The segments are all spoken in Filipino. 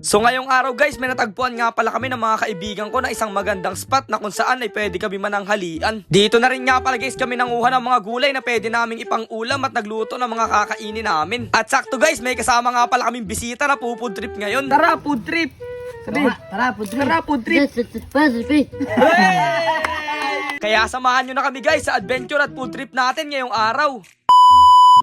So ngayong araw guys, may natagpuan nga pala kami ng mga kaibigan ko na isang magandang spot na kung saan ay pwede kami mananghalian. Dito na rin nga pala guys kami nanguha ng mga gulay na pwede naming ipang ulam at nagluto ng mga kakainin namin. At sakto guys, may kasama nga pala kaming bisita na pupud trip ngayon. Tara, food trip! Sabi, Tara, food trip. Tara, food trip. Yes. Kaya samahan nyo na kami guys sa adventure at food trip natin ngayong araw.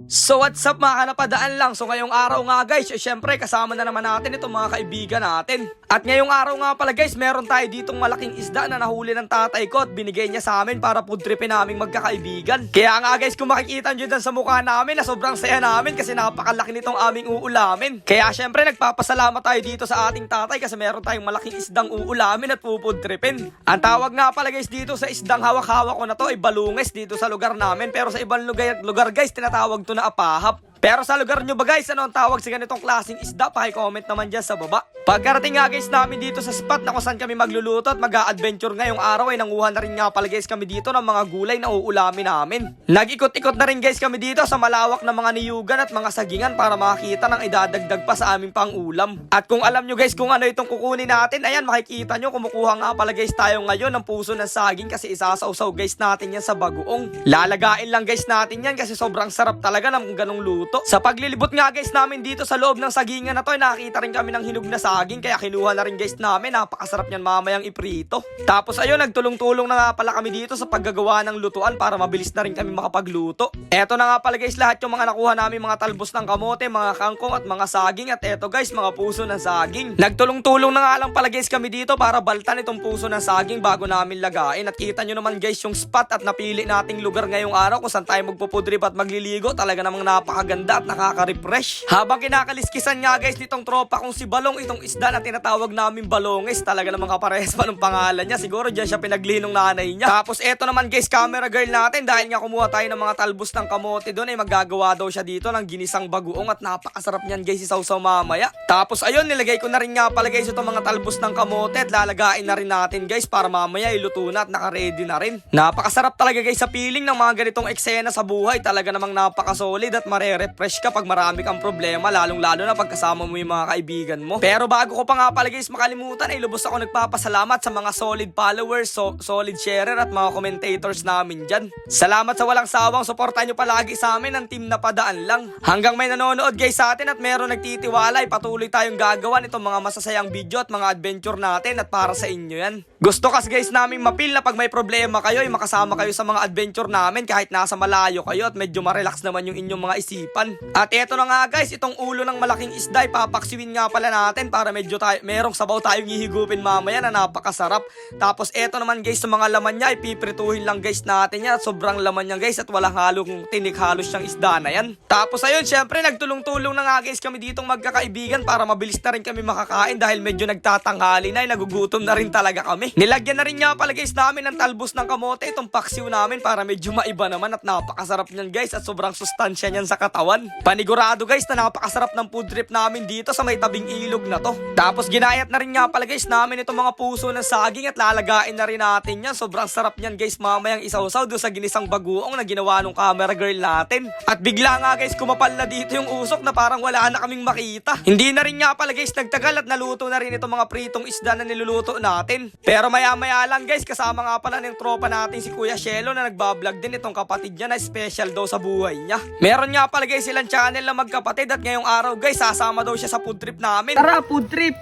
So what's up mga kanapadaan lang? So ngayong araw nga guys eh, Syempre kasama na naman natin itong mga kaibigan natin. At ngayong araw nga pala guys Meron tayo ditong malaking isda na nahuli ng tatay ko At binigay niya sa amin para food tripin naming magkakaibigan. Kaya nga guys kung makikita nyo dyan sa mukha namin Na sobrang saya namin kasi napakalaki nitong aming uulamin. Kaya syempre nagpapasalamat tayo dito sa ating tatay Kasi meron tayong malaking isdang uulamin at food tripin. Ang tawag nga pala guys dito sa isdang hawak-hawak ko na to ay balunges dito sa lugar namin. Pero sa ibang lugar, lugar guys tinatawag to na apahap pero sa lugar nyo ba guys, ano ang tawag sa ganitong klaseng isda? Paki-comment naman dyan sa baba. Pagkarating nga guys namin dito sa spot na kung saan kami magluluto at mag-a-adventure ngayong araw ay nanguha na rin nga pala guys kami dito ng mga gulay na uulamin namin. Nag-ikot-ikot na rin guys kami dito sa malawak na mga niyugan at mga sagingan para makakita ng idadagdag pa sa aming pang-ulam. At kung alam nyo guys kung ano itong kukunin natin, ayan makikita nyo kumukuha nga pala guys tayo ngayon ng puso ng saging kasi isasawsaw guys natin yan sa bagoong. Lalagain lang guys natin yan kasi sobrang sarap talaga ng ganong luto. Sa paglilibot nga guys namin dito sa loob ng sagingan na to, ay nakita rin kami ng hinog na saging kaya kinuha na rin guys namin. Napakasarap niyan mamayang iprito. Tapos ayun, nagtulong-tulong na nga pala kami dito sa paggagawa ng lutuan para mabilis na rin kami makapagluto. Eto na nga pala guys lahat yung mga nakuha namin mga talbos ng kamote, mga kangkong at mga saging at eto guys mga puso ng saging. Nagtulong-tulong na nga lang pala guys kami dito para baltan itong puso ng saging bago namin lagain at kita nyo naman guys yung spot at napili nating lugar ngayong araw kung saan tayo magpupudrip at magliligo talaga namang napakaganda at nakaka-refresh. Habang kinakaliskisan nga guys nitong tropa kong si Balong itong isda na tinatawag namin Balonges talaga namang kaparehas pa ng pangalan niya siguro dyan siya pinaglinong nanay niya. Tapos eto naman guys camera girl natin dahil nga kumuha tayo ng mga talbos ng kamote doon ay magagawa daw siya dito ng ginisang bagoong at napakasarap niyan guys isaw-saw mamaya. Tapos ayun nilagay ko na rin nga pala guys itong mga talbos ng kamote at lalagain na rin natin guys para mamaya iluto na at naka-ready na rin. Napakasarap talaga guys sa feeling ng mga ganitong eksena sa buhay talaga namang napaka-solid at mare-refresh ka pag marami kang problema lalong lalo na pagkasama mo yung mga kaibigan mo. Pero bago ko pa nga pala guys makalimutan ay lubos ako nagpapasalamat sa mga solid followers, so, solid sharer at mga commentators namin dyan. Salamat sa walang sawang suportahan nyo palagi sa amin ng team na padaan lang. Hanggang may nanonood guys sa atin at meron nagtitiwala ay patuloy tayong gagawa nitong mga masasayang video at mga adventure natin at para sa inyo yan. Gusto kas guys namin mapil na pag may problema kayo ay makasama kayo sa mga adventure namin kahit nasa malayo kayo at medyo ma-relax naman yung inyong mga isipan. At eto na nga guys, itong ulo ng malaking isda ay papaksiwin nga pala natin para medyo tayo, merong sabaw tayong hihigupin mamaya na napakasarap. Tapos eto naman guys sa mga laman niya ay piprituhin lang guys natin yan. Sobrang laman niya guys at walang halong tinik halos siyang isda na yan. Tapos ayun syempre nagtulong-tulong na nga guys kami ditong magkakaibigan para mabilis na rin kami makakain dahil medyo nagtatanghali na ay nagugutom na rin talaga kami. Nilagyan na rin nga pala guys namin ng talbos ng kamote itong paksiw namin para medyo maiba naman at napakasarap niyan guys at sobrang sustansya niyan sa katawan. Panigurado guys na napakasarap ng food trip namin dito sa may tabing ilog na to. Tapos ginayat na rin nga pala guys namin itong mga puso ng saging at lalagain na rin natin yan. Sobrang sarap niyan guys mamayang isawsaw doon sa ginisang baguong na ginawa nung camera girl natin. At bigla nga guys kumapal na dito yung usok na parang wala na kaming makita. Hindi na rin nga pala guys nagtagal at naluto na rin itong mga pritong isda na niluluto natin. Pero maya maya lang guys kasama nga pala ng tropa natin si Kuya Shelo na nagbablog din itong kapatid niya na special daw sa buhay niya. Meron nga pala guys silang channel na magkapatid at ngayong araw guys sasama daw siya sa food trip namin. Tara food trip!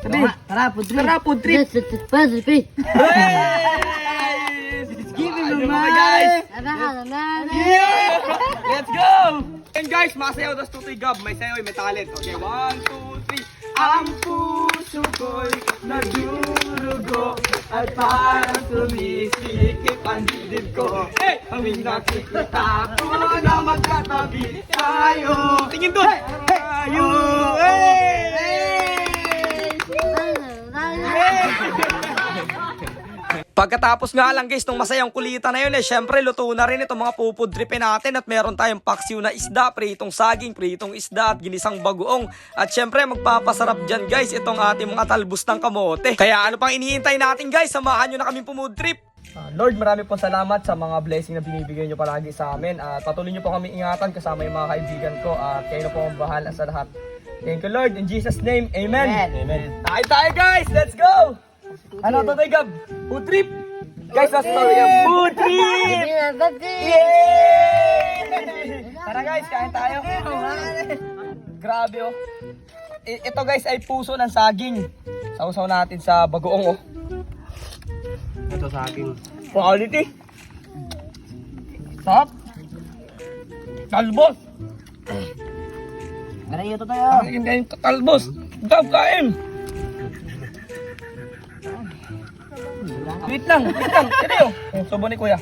Sabi, Tara, tara, food trip. Tara, food trip. Yes, yes, yes, yes, yes. Give me my guys! Tara, tara. Yeah! Let's go! And guys, masayaw das tutoy gab. May sayaw, may talent. Okay, one, two, three. Ang puso ko'y nadurugo at parang sumisikip ang dibdib ko. Hey! Aming nakikita ko na magkatabi tayo. Tingin doon! Tayo! Pagkatapos nga lang guys, nung masayang kulitan na yun eh, syempre luto na rin itong mga pupudripin natin at meron tayong paksiw na isda, pritong saging, pritong isda at ginisang bagoong. At syempre magpapasarap dyan guys, itong ating mga talbos ng kamote. Kaya ano pang iniintay natin guys, samahan nyo na kami pumudrip. Ah, Lord, marami po salamat sa mga blessing na binibigay nyo palagi sa amin. At patuloy nyo po kami ingatan kasama yung mga kaibigan ko at kayo na po ang bahala sa lahat. Thank you Lord, in Jesus name, Amen. Amen. Tayo tayo guys, let's go! Ano to tayo Gab? Food trip! Guys, last story yung food trip! Yay! Tara guys, kain tayo. Grabe oh. I- ito guys ay puso ng saging. Sausaw natin sa bagoong oh. Ito sa akin. Quality. Sarap. Talbos. Ano ito tayo? Kain kain talbos. Gab kain. Wait lang, wait lang. Kaya yun. Yung subo ni kuya.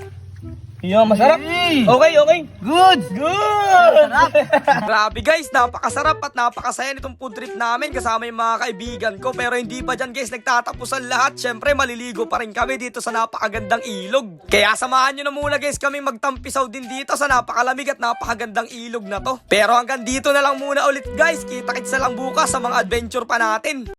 Iyo, masarap. Okay, okay. Good! Good! Grabe guys, napakasarap at napakasaya nitong food trip namin kasama yung mga kaibigan ko. Pero hindi pa dyan guys nagtatapos ang lahat. Siyempre maliligo pa rin kami dito sa napakagandang ilog. Kaya samahan nyo na muna guys kami magtampisaw din dito sa napakalamig at napakagandang ilog na to. Pero hanggang dito na lang muna ulit guys. Kita-kitsa lang bukas sa mga adventure pa natin.